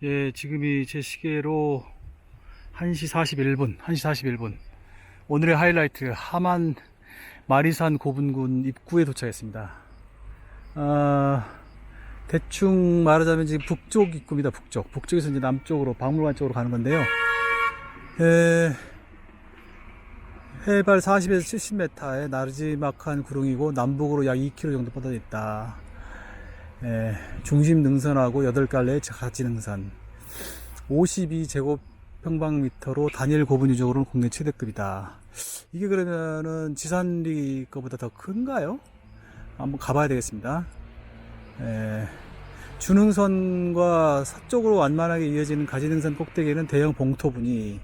예, 지금이 제 시계로 1시 41분, 1시 41분. 오늘의 하이라이트, 하만 마리산 고분군 입구에 도착했습니다. 아, 대충 말하자면 지금 북쪽 입구입니다, 북쪽. 북쪽에서 이제 남쪽으로, 박물관 쪽으로 가는 건데요. 예, 해발 40에서 70m의 나르지막한 구릉이고, 남북으로 약 2km 정도 뻗어 있다. 예, 중심 능선하고 8갈래의 가지 능선 52제곱 평방미터로 단일 고분 유적으로는 국내 최대급이다. 이게 그러면은 지산리 거보다 더 큰가요? 한번 가봐야 되겠습니다. 예, 주능선과 서쪽으로 완만하게 이어지는 가지능선 꼭대기에는 대형 봉토분이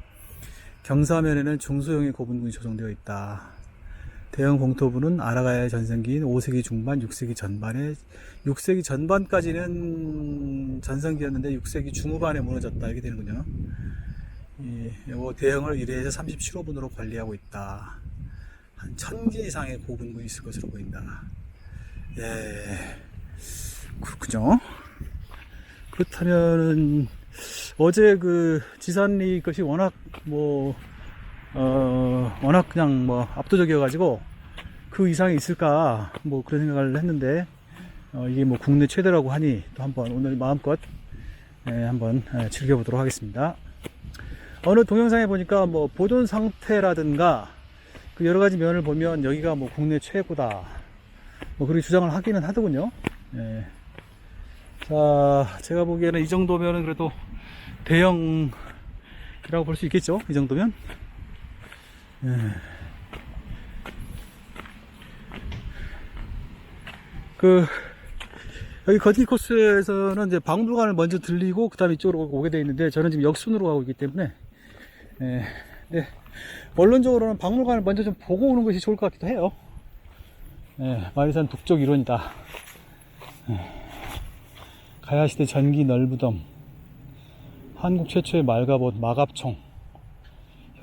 경사면에는 중소형의 고분군이 조성되어 있다. 대형 봉토부는 아라가야 전성기인 5세기 중반, 6세기 전반에 6세기 전반까지는 전성기였는데 6세기 중후반에 무너졌다 이렇게 되는군요. 이 대형을 1회에서 37호분으로 관리하고 있다. 한 1000개 이상의 고분군이 있을 것으로 보인다. 예, 그렇군요. 그렇다면은 어제 그 지산리 것이 워낙 뭐 어, 워낙 그냥 뭐 압도적이어가지고 그 이상이 있을까 뭐 그런 생각을 했는데 어, 이게 뭐 국내 최대라고 하니 또 한번 오늘 마음껏 예, 한번 예, 즐겨보도록 하겠습니다. 어느 동영상에 보니까 뭐 보존 상태라든가 그 여러 가지 면을 보면 여기가 뭐 국내 최고다 뭐 그렇게 주장을 하기는 하더군요. 예. 자, 제가 보기에는 이 정도면은 그래도 대형이라고 볼 수 있겠죠. 이 정도면. 예. 그 여기 걷기 코스에서는 이제 박물관을 먼저 들리고 그 다음에 이쪽으로 오게 되어 있는데 저는 지금 역순으로 가고 있기 때문에 예. 네. 원론적으로는 박물관을 먼저 좀 보고 오는 것이 좋을 것 같기도 해요. 예, 마리산 북쪽 일원이다. 예. 가야시대 전기 널부덤 한국 최초의 말가봇 마갑총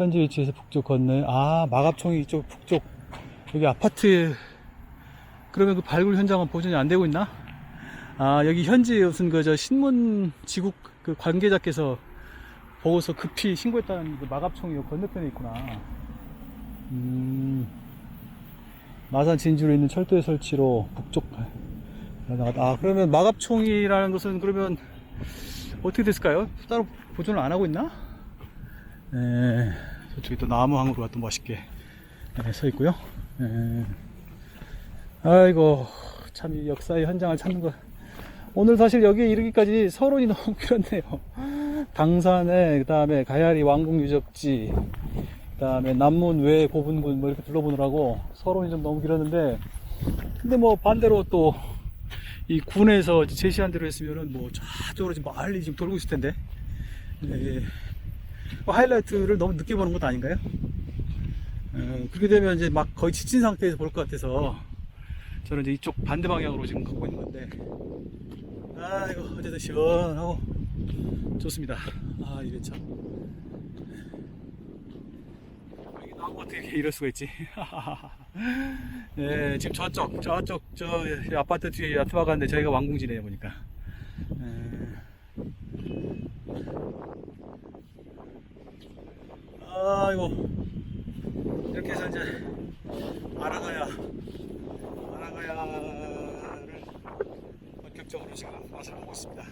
현재 위치에서 북쪽 건너에 아 마갑총이 이쪽 북쪽 여기 아파트 그러면 그 발굴 현장은 보존이 안 되고 있나? 아 여기 현지 무슨 그 저 신문 지국 그 관계자께서 보고서 급히 신고했다는 그 마갑총이 요 건너편에 있구나. 음 마산 진주로 있는 철도의 설치로 북쪽 아 그러면 마갑총이라는 것은 그러면 어떻게 됐을까요? 따로 보존을 안 하고 있나? 예, 저쪽에 또 나무 항으로가 또 멋있게 예, 서 있고요. 예. 아이고 참 이 역사의 현장을 찾는 거. 오늘 사실 여기에 이르기까지 서론이 너무 길었네요. 당산에 그 다음에 가야리 왕궁 유적지, 그 다음에 남문 외 고분군 뭐 이렇게 둘러보느라고 서론이 좀 너무 길었는데, 근데 뭐 반대로 또 이 군에서 제시한 대로 했으면은 뭐 저쪽으로 지금 멀리 지금 돌고 있을 텐데. 예. 뭐 하이라이트를 너무 늦게 보는 것도 아닌가요? 어, 그렇게 되면 이제 막 거의 지친 상태에서 볼 것 같아서 저는 이제 이쪽 반대 방향으로 지금 가고 있는 건데. 아이고 어제도 시원하고. 좋습니다. 아 이게 참. 여기 나무 어떻게 이럴 수가 있지? 예, 지금 저쪽 저쪽 저 아파트 뒤에 야트마 가는데 저희가 왕궁지네요 보니까 예. 아이고 이렇게 해서 이제 아라가야 아라가야를 본격적으로 지금 맛을 보고 있습니다.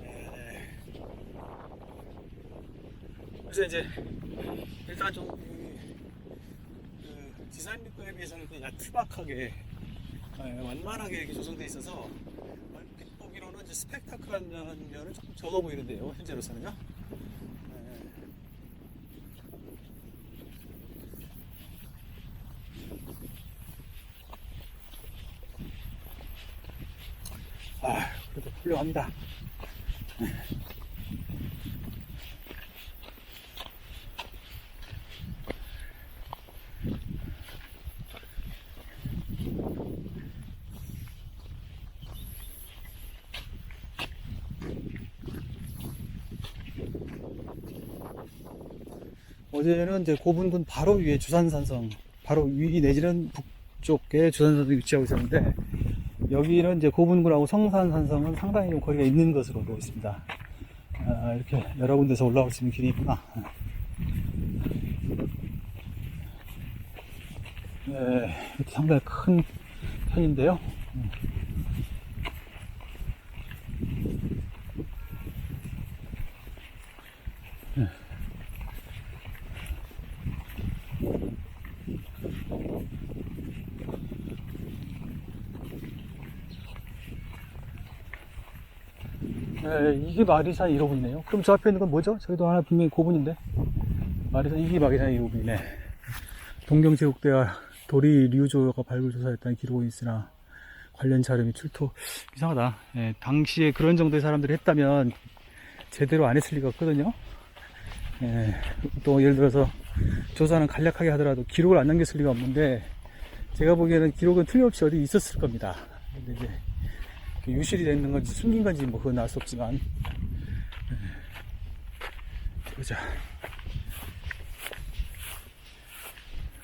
네. 그래서 이제 일단 좀 그 디자인거에 비해서는 그냥 야트박하게 예, 완만하게 이렇게 조성돼 있어서 보기로는 이제 스펙타클한 면- 면은 조금 적어 보이는데요 현재로서는요. 예. 아, 그래도 훌륭합니다. 어제는 이제 고분군 바로 위에 주산산성, 바로 위 내지는 북쪽에 주산산성이 위치하고 있었는데, 여기는 이제 고분군하고 성산산성은 상당히 좀 거리가 있는 것으로 보고 있습니다. 아, 이렇게 여러 군데서 올라올 수 있는 길이 있구나. 네, 상당히 큰 편인데요. 네, 이게 마리산 1호분이네요. 그럼 저 앞에 있는 건 뭐죠? 저기도 하나 분명히 고분인데. 마리산, 이게 마리산 1호분이네. 동경제국대와 도리 류조가 발굴 조사했다는 기록이 있으나 관련 자료이 출토. 이상하다. 예, 당시에 그런 정도의 사람들이 했다면 제대로 안 했을 리가 없거든요. 예, 또 예를 들어서 조사는 간략하게 하더라도 기록을 안 남겼을 리가 없는데 제가 보기에는 기록은 틀림없이 어디 있었을 겁니다. 근데 이제 그 유실이 되는 건지 숨긴 건지 뭐 그건 알 수 없지만 예. 보자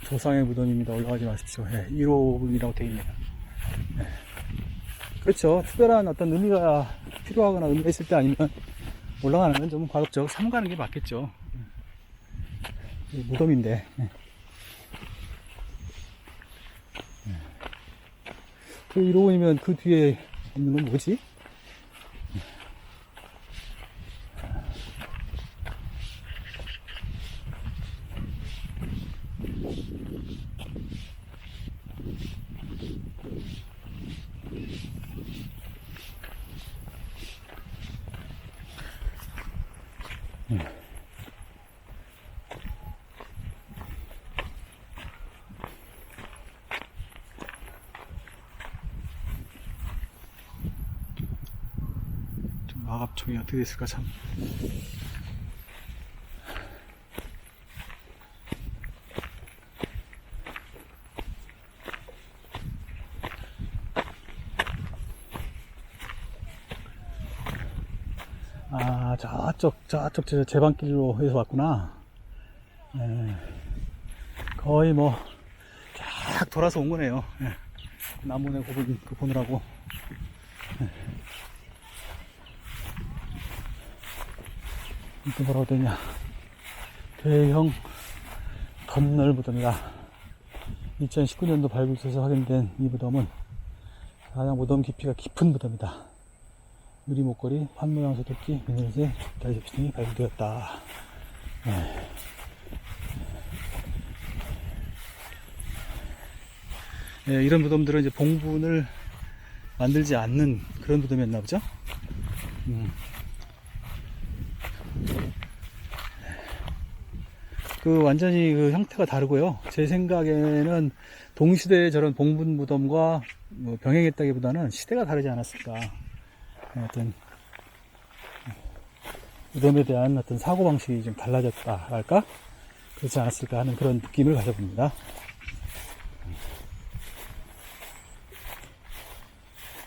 조상의 무덤입니다 올라가지 마십시오 예, 1호분이라고 되어 있네요 예. 그렇죠 특별한 어떤 의미가 필요하거나 의미가 있을 때 아니면 올라가는 건 좀 과급적 삼가는 게 맞겠죠 예. 무덤인데 예. 그 1호분이면 그 뒤에 있는 건 마갑총이 어떻게 됐을까 참. 아, 저쪽, 저쪽, 저 제방길로 해서 왔구나. 예. 거의 뭐, 쫙 돌아서 온 거네요. 예. 나무네 고분, 그 보느라고. 이게 뭐라고 되냐. 대형 건널 무덤이다. 2019년도 발굴소에서 확인된 이 무덤은 가장 무덤 깊이가 깊은 무덤이다. 유리 목걸이, 판모양 소독기, 다리 접시 등이 발굴되었다. 네. 네, 이런 무덤들은 이제 봉분을 만들지 않는 그런 무덤이었나 보죠? 음. 그 완전히 그 형태가 다르고요. 제 생각에는 동시대의 저런 봉분 무덤과 뭐 병행했다기보다는 시대가 다르지 않았을까. 어떤 무덤에 대한 어떤 사고 방식이 좀 달라졌다 할까? 그렇지 않았을까 하는 그런 느낌을 가져봅니다.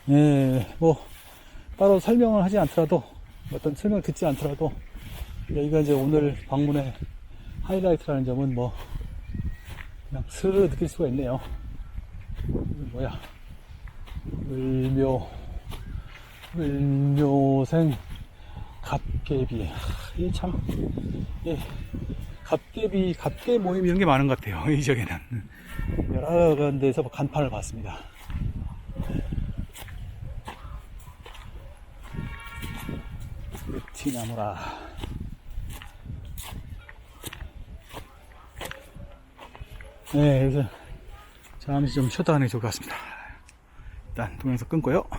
예, 뭐 따로 설명을 하지 않더라도 어떤 설명을 듣지 않더라도 여기가 이제 오늘 방문의 하이라이트라는 점은 뭐 그냥 스르르 느낄 수가 있네요. 뭐야? 을묘 을묘생 갓개비 이게 참 예, 갓개비 갓개 모임 이런 게 많은 것 같아요. 이 지역에는 여러 군데에서 간판을 봤습니다. 티나무라. 네, 여기서 잠시 좀 쉬었다 가는 게 좋을 것 같습니다. 일단 동영상 끊고요.